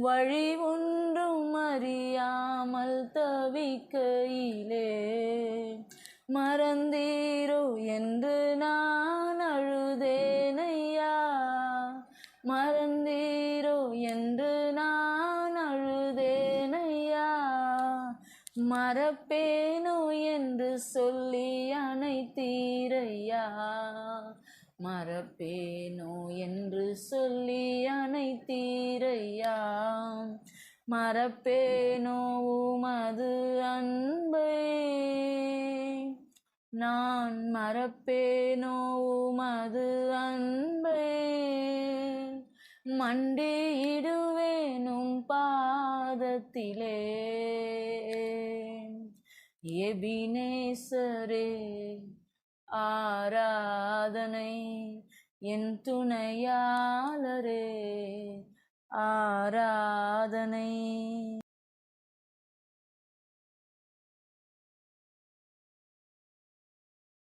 வழி ஒன்றும் அறியாமல் தவிக்கையிலே மறந்தீரோ என்று நான் அழுதேனையா? மறந்தீரோ என்று நான் அழுதேனையா? மறப்பேனோ என்று சொல்லி அனைத்தீரையா மறப்பேனோ என்று சொல்லி அனைத்தீரையா மறப்பேனோ உமது அன்பை. நான் மறப்பேனோ உமது அன்பை. மண்டியிடுவேனும் பாதத்திலே. எபினேசரே ஆராதனை என் துணையாளரே. ஆராதனை ね